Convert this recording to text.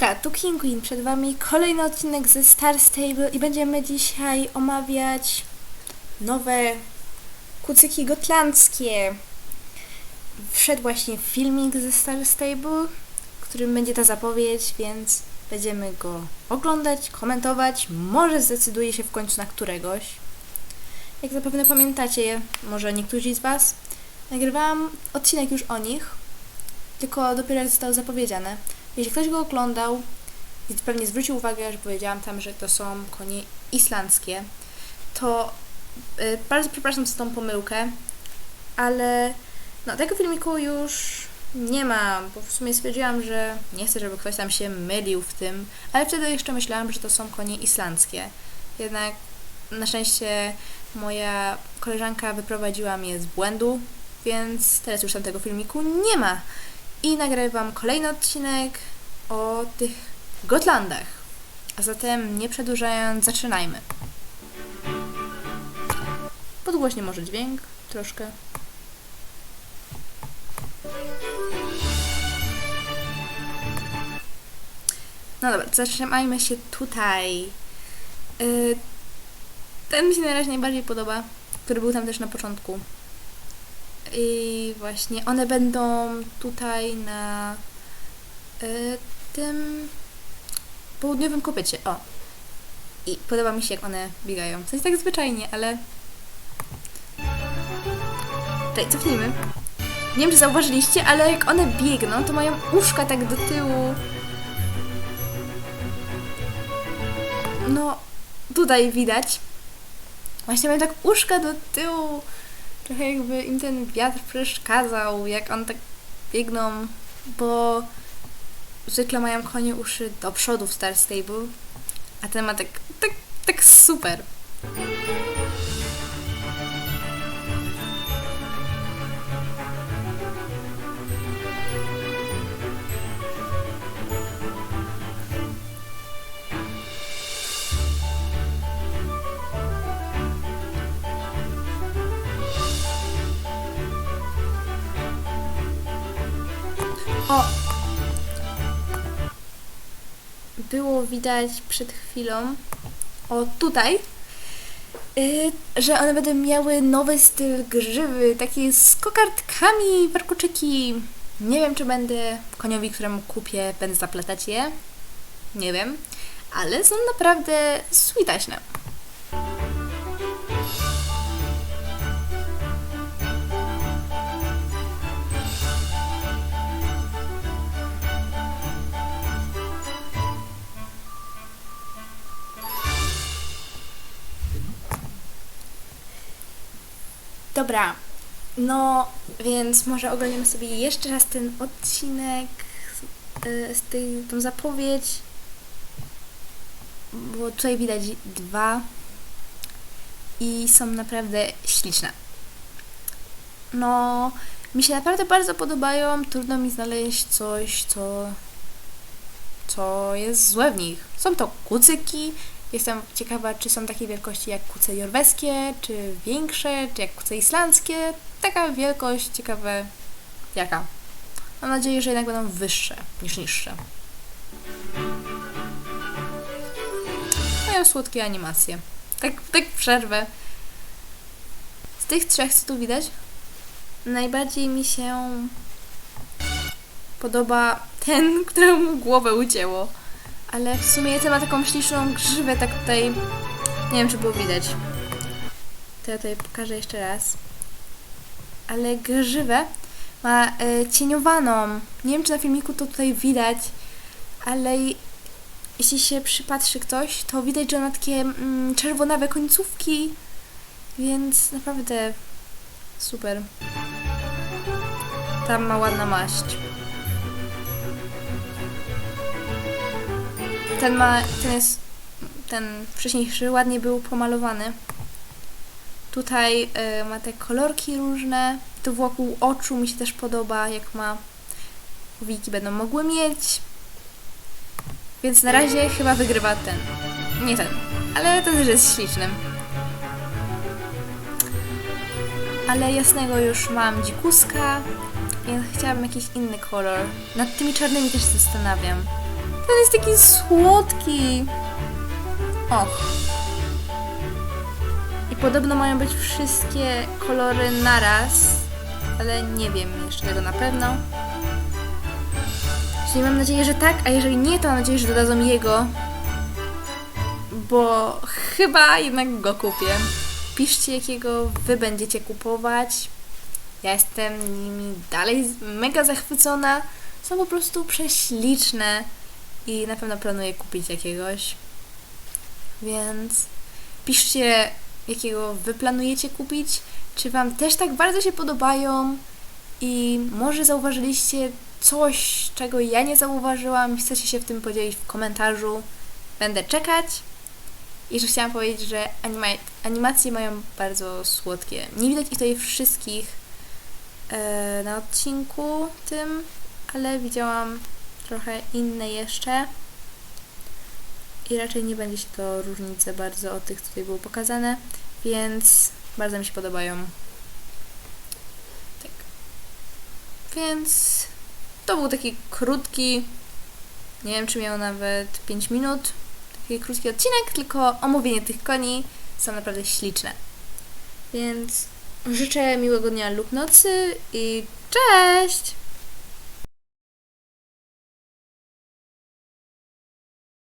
Hejka, tu Kinguin, przed Wami kolejny odcinek ze Star Stable i będziemy dzisiaj omawiać nowe kucyki gotlandzkie. Wszedł właśnie filmik ze Star Stable, w którym będzie ta zapowiedź, więc będziemy go oglądać, komentować, może zdecyduje się w końcu na któregoś. Jak zapewne pamiętacie, może niektórzy z Was, nagrywałam odcinek już o nich, tylko dopiero jak zostało zapowiedziane. Jeśli ktoś go oglądał pewnie zwrócił uwagę, że powiedziałam tam, że to są konie islandzkie, to y, bardzo przepraszam za tą pomyłkę, ale no tego filmiku już nie ma, bo w sumie stwierdziłam, że nie chcę, żeby ktoś tam się mylił w tym, ale wtedy jeszcze myślałam, że to są konie islandzkie. Jednak na szczęście moja koleżanka wyprowadziła mnie z błędu, więc teraz już tam tego filmiku nie ma. I nagrywam kolejny odcinek o tych Gotlandach. A zatem nie przedłużając, zaczynajmy. Podgłośnie może dźwięk, troszkę. No dobra, zatrzymajmy się tutaj. Yy, ten mi się na razie najbardziej podoba, który był tam też na początku. I właśnie one będą tutaj na y, tym południowym kopycie. O. I podoba mi się, jak one biegają. To jest tak zwyczajnie, ale. Czekaj, cofnijmy. Nie wiem, czy zauważyliście, ale jak one biegną, to mają uszka tak do tyłu. No, tutaj widać. Właśnie mają tak uszka do tyłu trochę jakby im ten wiatr przeszkadzał, jak on tak biegną, bo zwykle mają konie uszy do przodu w Star Stable, a ten ma tak, tak, tak super. O! Było widać przed chwilą, o tutaj, yy, że one będą miały nowy styl grzywy, taki z kokardkami, warkoczyki. Nie wiem, czy będę koniowi, któremu kupię, będę zaplatać je. Nie wiem, ale są naprawdę switaśne. Dobra, no więc może oglądamy sobie jeszcze raz ten odcinek, y, z tej, tą zapowiedź, bo tutaj widać dwa i są naprawdę śliczne. No, mi się naprawdę bardzo podobają, trudno mi znaleźć coś, co, co jest złe w nich. Są to kucyki, Jestem ciekawa, czy są takiej wielkości jak kuce jorweskie, czy większe, czy jak kuce islandzkie. Taka wielkość, ciekawe jaka. Mam nadzieję, że jednak będą wyższe niż niższe. Mają słodkie animacje. Tak, tak przerwę. Z tych trzech, co tu widać, najbardziej mi się podoba ten, któremu głowę ucięło. Ale w sumie ten ma taką śliczną grzywę, tak tutaj... Nie wiem, czy było widać. To ja tutaj pokażę jeszcze raz. Ale grzywę ma e, cieniowaną. Nie wiem, czy na filmiku to tutaj widać, ale jeśli się przypatrzy ktoś, to widać, że ma takie mm, czerwonawe końcówki, więc naprawdę super. Tam ma ładna maść. Ten ma, ten jest, ten wcześniejszy ładnie był pomalowany. Tutaj y, ma te kolorki różne. To wokół oczu mi się też podoba, jak ma powiki będą mogły mieć. Więc na razie chyba wygrywa ten. Nie ten, ale ten też jest śliczny. Ale jasnego już mam dzikuska, więc chciałabym jakiś inny kolor. Nad tymi czarnymi też się zastanawiam. Ten jest taki słodki. O. I podobno mają być wszystkie kolory naraz, ale nie wiem jeszcze tego na pewno. Czyli mam nadzieję, że tak, a jeżeli nie, to mam nadzieję, że dodadzą jego. Bo chyba jednak go kupię. Piszcie, jakiego wy będziecie kupować. Ja jestem nimi dalej mega zachwycona. Są po prostu prześliczne i na pewno planuję kupić jakiegoś. Więc piszcie, jakiego wy planujecie kupić. Czy wam też tak bardzo się podobają? I może zauważyliście coś, czego ja nie zauważyłam, chcecie się w tym podzielić w komentarzu. Będę czekać. I że chciałam powiedzieć, że anima- animacje mają bardzo słodkie. Nie widać ich tutaj wszystkich e, na odcinku tym, ale widziałam trochę inne jeszcze. I raczej nie będzie się to różnić za bardzo od tych, co tutaj było pokazane, więc bardzo mi się podobają. Tak. Więc to był taki krótki, nie wiem czy miał nawet 5 minut, taki krótki odcinek, tylko omówienie tych koni są naprawdę śliczne. Więc życzę miłego dnia lub nocy i cześć!